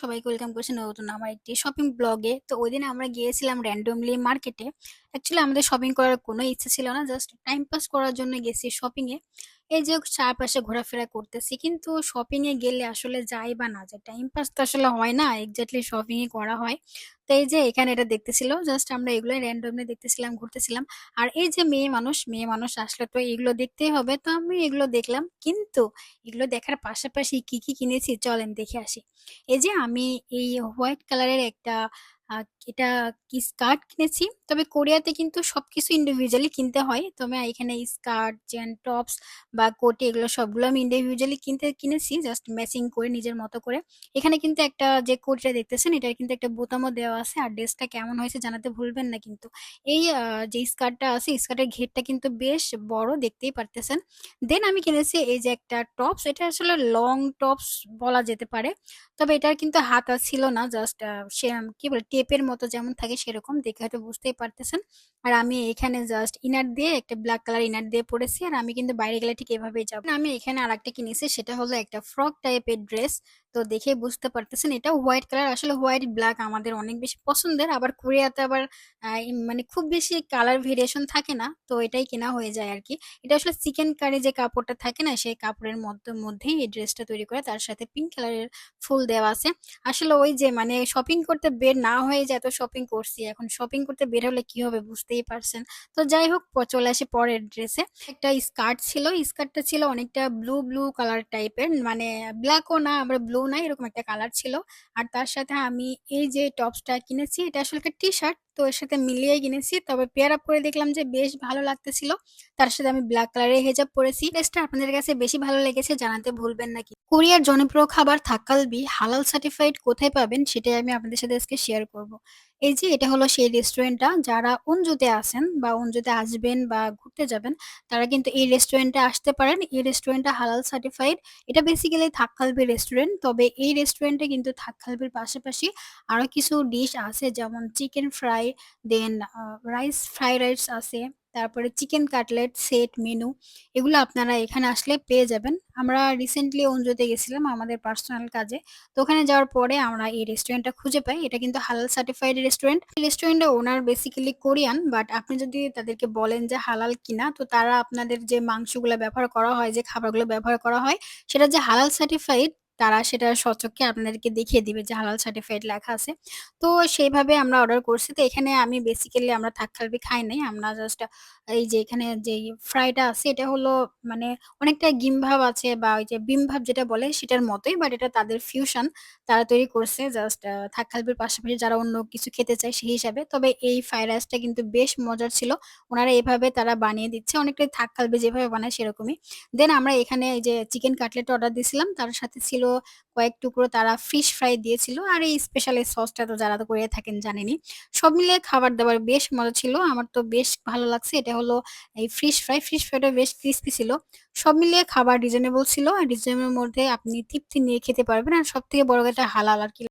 সবাইকে ওয়েলকাম করছি নতুন আমার একটি শপিং ব্লগে তো ওই দিন আমরা গিয়েছিলাম র্যান্ডমলি মার্কেটে অ্যাকচুয়ালি আমাদের শপিং করার কোনো ইচ্ছা ছিল না জাস্ট টাইম পাস করার জন্য গেছি শপিংয়ে এই যে চারপাশে ঘোরাফেরা করতেছি, কিন্তু শপিং এ গেলে আসলে যাই বা না যায় টাইম পাস তো আসলে হয় না এক্স্যাক্টলি শপিং এ করা হয়। তো এই যে এখানে এটা দেখতেছিল জাস্ট আমরা এগুলো র্যান্ডমলি দেখতেছিলাম, ঘুরতেছিলাম। আর এই যে মেয়ে মানুষ মেয়ে মানুষ আসলে তো এগুলো দেখতেই হবে, তো আমি এগুলো দেখলাম, কিন্তু এগুলো দেখার পাশাপাশি কি কি কিনেছি, চলেন দেখে আসি। এই যে আমি এই হোয়াইট কালারের একটা এটা কি স্কার্ট কিনেছি। তবে কোরিয়াতে কিন্তু সবকিছু ইন্ডিভিজুয়ালি কিনতে হয়। তবে এখানে স্কার্ট, জেন টপস বা কোটি এগুলো সবগুলো আমি ইন্ডিভিজুয়ালি কিনতে কিনেছি জাস্ট ম্যাচিং করে নিজের মতো করে। এখানে কিন্তু একটা যে কোটিটা দেখতেছেন এটার কিন্তু একটা বোতামও দেওয়া আছে। আর ড্রেসটা কেমন হয়েছে জানাতে ভুলবেন না কিন্তু। এই যে স্কার্টটা আছে স্কার্টের ঘেরটা কিন্তু বেশ বড় দেখতেই পারতেছেন। দেন আমি কিনেছি এই যে একটা টপস এটা আসলে লং টপস বলা যেতে পারে। তবে এটার কিন্তু হাতা ছিল না জাস্ট সে কি বলে টেপের মতো যেমন থাকে সেরকম, দেখে হয়তো বুঝতেই পারতেছেন। আর আমি এখানে জাস্ট ইনার দিয়ে একটা ব্ল্যাক কালার ইনার দিয়ে পড়েছি। আর আমি কিন্তু বাইরে গেলে ঠিক এভাবেই যাব। আমি এখানে আর একটা কিনেছি, সেটা হলো একটা ফ্রক টাইপের ড্রেস। তো দেখে বুঝতে পারতেছেন এটা হোয়াইট কালার আসলে হোয়াইট ব্ল্যাক আমাদের অনেক বেশি পছন্দের। আবার কোরিয়াতে আবার মানে খুব বেশি কালার ভেরিয়েশন থাকে না। তো এটাই কেনা হয়ে যায় আর কি এটা আসলে চিকেন কারি যে কাপড়টা থাকে না সেই কাপড়ের মধ্যে মধ্যেই এই ড্রেসটা তৈরি করে তার সাথে পিঙ্ক কালারের ফুল দেওয়া আছে। আসলে ওই যে মানে শপিং করতে বের না হয়ে যে এত শপিং করছি। এখন শপিং করতে বের হলে কি হবে বুঝতেই পারছেন। তো যাই হোক চলে আসি পরের ড্রেসে। একটা স্কার্ট ছিল। স্কার্টটা ছিল অনেকটা ব্লু, ব্লু কালার টাইপের। মানে ব্লাকও না আবার ব্লু না এরকম একটা কালার ছিল। আর তার সাথে আমি এই যে টপসটা কিনেছি, এটা আসলে একটা টি-শার্ট। তো এর সাথে মিলিয়ে কিনেছি। তবে পেয়ার আপ করে দেখলাম যে বেশ ভালো লাগতেছিল। তার সাথে আমি ব্লাক কালারের হেজাব পরেছি ড্রেসটা আপনাদের কাছে বেশি ভালো লেগেছে জানাতে ভুলবেন নাকি কোরিয়ার জনপ্রিয় খাবার থাক্কালবি হালাল সার্টিফাইড কোথায় পাবেন সেটাই আমি আপনাদের সাথে আজকে শেয়ার করব। এই যে এটা হলো সেই রেস্টুরেন্টটা যারা অনজুতে আছেন বা অনজুতে আসবেন বা ঘুরতে যাবেন তারা কিন্তু এই রেস্টুরেন্টে আসতে পারেন। এই রেস্টুরেন্টটা হালাল সার্টিফাইড। এটা বেসিক্যালি থাক্কালবি রেস্টুরেন্ট। তবে এই রেস্টুরেন্টে কিন্তু থাক্কালবির পাশাপাশি আরও কিছু ডিশ আছে যেমন chicken fry, then rice fried rice আছে। তারপরে চিকেন কাটলেট সেট মেনু এগুলো আপনারা এখানে আসলে পেয়ে যাবেন। আমরা রিসেন্টলি অনজুতে গেছিলাম আমাদের পার্সোনাল কাজে। তো ওখানে যাওয়ার পরে আমরা এই রেস্টুরেন্টটা খুঁজে পাই। এটা কিন্তু হালাল সার্টিফাইড রেস্টুরেন্ট। রেস্টুরেন্টের ওনার বেসিক্যালি কোরিয়ান বাট আপনি যদি তাদেরকে বলেন যে হালাল কিনা তো তারা আপনাদের যে মাংসগুলা ব্যবহার করা হয়, যে খাবারগুলো ব্যবহার করা হয় সেটা যে হালাল সার্টিফাইড তারা সেটা স্বচক্ষে আপনাদেরকে দেখিয়ে দিবে যে হালাল সার্টিফাইড লেখা আছে। তো সেইভাবে আমরা অর্ডার করছি। তো এখানে আমি বেসিক্যালি আমরা থাক্কালবি খাই নাই। আমরা জাস্ট এই যে এখানে যেই ফ্রাইটা আছে, এটা হলো মানে অনেকটা গিমভাব আছে বা ওই যে বিমভাব যেটা বলে সেটার মতোই বাট এটা তাদের ফিউশন তারা তৈরি করছে জাস্ট আ থাক্কালবির পাশাপাশি যারা অন্য কিছু খেতে চায় সেই হিসাবে। তবে এই ফ্রাইড রাইসটা কিন্তু বেশ মজার ছিল। ওনারা এভাবে তারা বানিয়ে দিচ্ছে। অনেকটাই থাক্কালবি যেভাবে বানায় সেরকমই। দেন আমরা এখানে এই যে চিকেন কাটলেট অর্ডার দিছিলাম। তার সাথে ছিল কয়েক টুকরো তারা ফিশ ফ্রাই দিয়েছিল। আর এই স্পেশাল এই সসটা তো যারা তো করে থাকেন জানেনি সব মিলে খাবার-দাবার বেশ মজা ছিল। আমার তো বেশ ভালো লাগছে। এটা হলো এই ফিশ ফ্রাই। ফিশ ফ্রাইটা বেশ ক্রিস্পি ছিল। সব মিলিয়ে খাবার রিজনেবল ছিল। আর রিজনেবল মধ্যে আপনি তৃপ্তি নিয়ে খেতে পারবেন। আর সব থেকে বড় কথা হালাল আরকি।